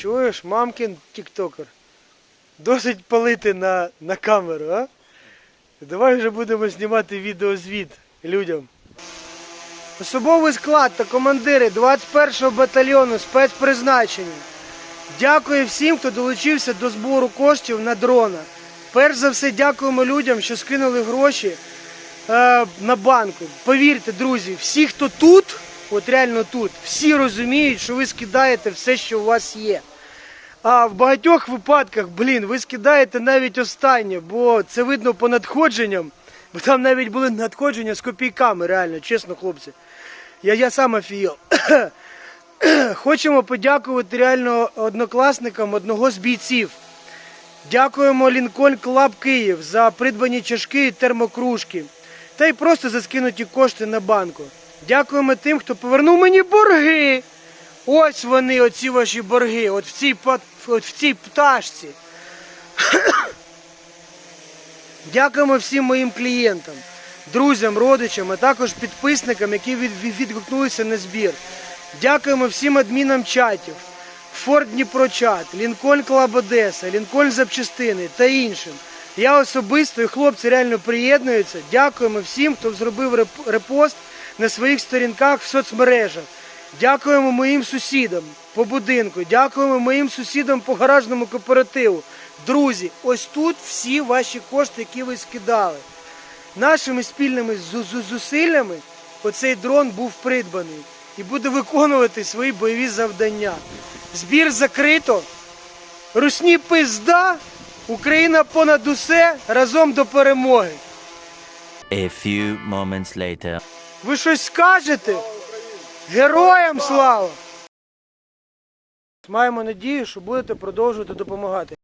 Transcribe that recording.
Чуєш, мамкін тіктокер? Досить палити на, на камеру, а? Давай вже будемо знімати відеозвіт людям. Особовий склад та командири 21-го батальйону спецпризначення. Дякую всім, хто долучився до збору коштів на дрона. Перш за все, дякуємо людям, що скинули гроші е, на банку. Повірте, друзі, всі, хто тут, от реально тут, всі розуміють, що ви скидаєте все, що у вас є. А в багатьох випадках, блін, ви скидаєте навіть останнє, бо це видно по надходженням. Бо там навіть були надходження з копійками, реально, чесно, хлопці. Я, я сам офігел. Хочемо подякувати реально однокласникам одного з бійців. Дякуємо Лінкольн Клаб Київ за придбані чашки і термокружки. Та й просто за скинуті кошти на банку. Дякуємо тим, хто повернув мені борги. Ось вони, оці ваші борги, от в цій, от в цій пташці. Дякуємо всім моїм клієнтам, друзям, родичам, а також підписникам, які від- від- відгукнулися на збір. Дякуємо всім адмінам чатів, Форт Дніпрочат, Лінкольн Клаб Одеса, Лінкольн Запчастини та іншим. Я особисто і хлопці реально приєднуються. Дякуємо всім, хто зробив реп- репост на своїх сторінках в соцмережах. Дякуємо моїм сусідам по будинку, дякуємо моїм сусідам по гаражному кооперативу. Друзі, ось тут всі ваші кошти, які ви скидали. Нашими спільними зу- зу- зусиллями оцей дрон був придбаний і буде виконувати свої бойові завдання. Збір закрито. Русні пизда, Україна понад усе разом до перемоги. A few moments later. Ви щось скажете? Героям слава! Маємо надію, що будете продовжувати допомагати.